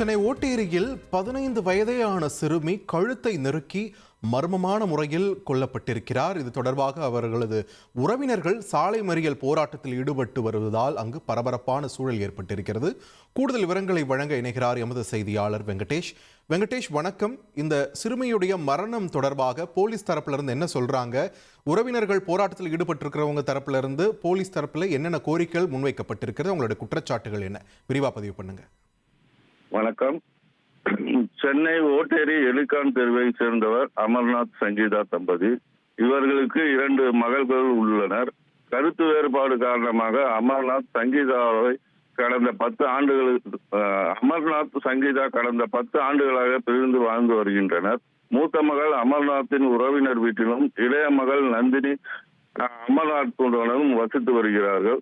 சென்னை ஓட்டேரியில் பதினைந்து வயதேயான சிறுமி கழுத்தை நெருக்கி மர்மமான முறையில் கொல்லப்பட்டிருக்கிறார். இது தொடர்பாக அவர்களது உறவினர்கள் சாலை மறியல் போராட்டத்தில் ஈடுபட்டு வருவதால் அங்கு பரபரப்பான சூழல் ஏற்பட்டிருக்கிறது. கூடுதல் விவரங்களை வழங்க இணைகிறார் எமது செய்தியாளர் வெங்கடேஷ். வெங்கடேஷ் வணக்கம். இந்த சிறுமியுடைய மரணம் தொடர்பாக போலீஸ் தரப்பிலிருந்து என்ன சொல்றாங்க? உறவினர்கள் போராட்டத்தில் ஈடுபட்டிருக்கிறவங்க தரப்பிலிருந்து போலீஸ் தரப்பில் என்னென்ன கோரிக்கைகள் முன்வைக்கப்பட்டிருக்கிறது? உங்களுடைய குற்றச்சாட்டுகள் என்ன? விரிவாக பதிவு பண்ணுங்கள் வணக்கம். சென்னை ஓட்டேரி எலிகான் தெருவை சேர்ந்தவர் அமர்நாத் சங்கீதா தம்பதி. இவர்களுக்கு இரண்டு மகள்கள் உள்ளனர். கருத்து வேறுபாடு காரணமாக அமர்நாத் சங்கீதாவை கடந்த பத்து ஆண்டுகளுக்கு அமர்நாத் சங்கீதா கடந்த பத்து ஆண்டுகளாக பிரிந்து வாழ்ந்து வருகின்றனர். மூத்த மகள் அமர்நாத்தின் உறவினர் வீட்டிலும் இளைய மகள் நந்தினி அஹ், அமர்நாத்துடனும் வசித்து வருகிறார்கள்.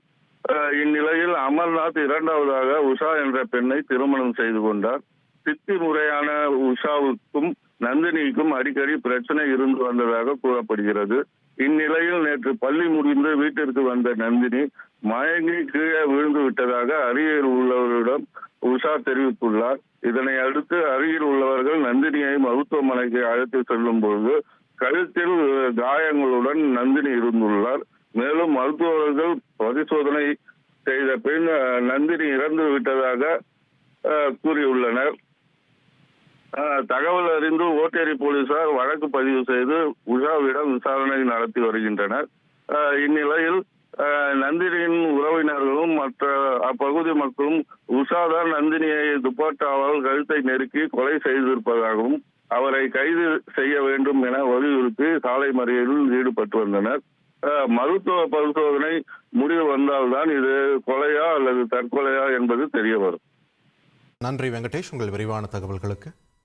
இந்நிலையில் அமர்நாத் இரண்டாவதாக உஷா என்ற பெண்ணை திருமணம் செய்து கொண்டார். சித்தி முறையான உஷாவுக்கும் நந்தினிக்கும் அடிக்கடி பிரச்சனை இருந்து வந்ததாக கூறப்படுகிறது. இந்நிலையில் நேற்று பள்ளி முடிந்து வீட்டிற்கு வந்த நந்தினி மயங்கி கீழே விழுந்து விட்டதாக அருகில் உள்ளவரிடம் உஷா தெரிவித்துள்ளார். இதனை அடுத்து அருகில் உள்ளவர்கள் நந்தினியை மருத்துவமனைக்கு அழைத்து செல்லும் பொழுது கழுத்தில் காயங்களுடன் நந்தினி இருந்துள்ளார். மேலும் மருத்துவர்கள் பரிசோதனை செய்த பின் நந்தினி இறந்து விட்டதாக அஹ், கூறியுள்ளனர். தகவல் அறிந்து ஓட்டேரி போலீசார் வழக்கு பதிவு செய்து உஷாவிடம் விசாரணை நடத்தி வருகின்றனர். இந்நிலையில் நந்தினியின் உறவினர்களும் மற்ற அப்பகுதி மக்களும் உஷாதான் நந்தினியை துப்பாட்டாவால் கழுத்தை நெருக்கி கொலை செய்திருப்பதாகவும் அவரை கைது செய்ய வேண்டும் என வலியுறுத்தி சாலை மறியலில் ஈடுபட்டு வந்தனர். மருத்துவ பரிசோதனை முடிவு வந்தால்தான் இது கொலையா அல்லது தற்கொலையா என்பது தெரிய வரும். நன்றி வெங்கடேஷ். உங்கள் விரிவான தகவல்களுக்கு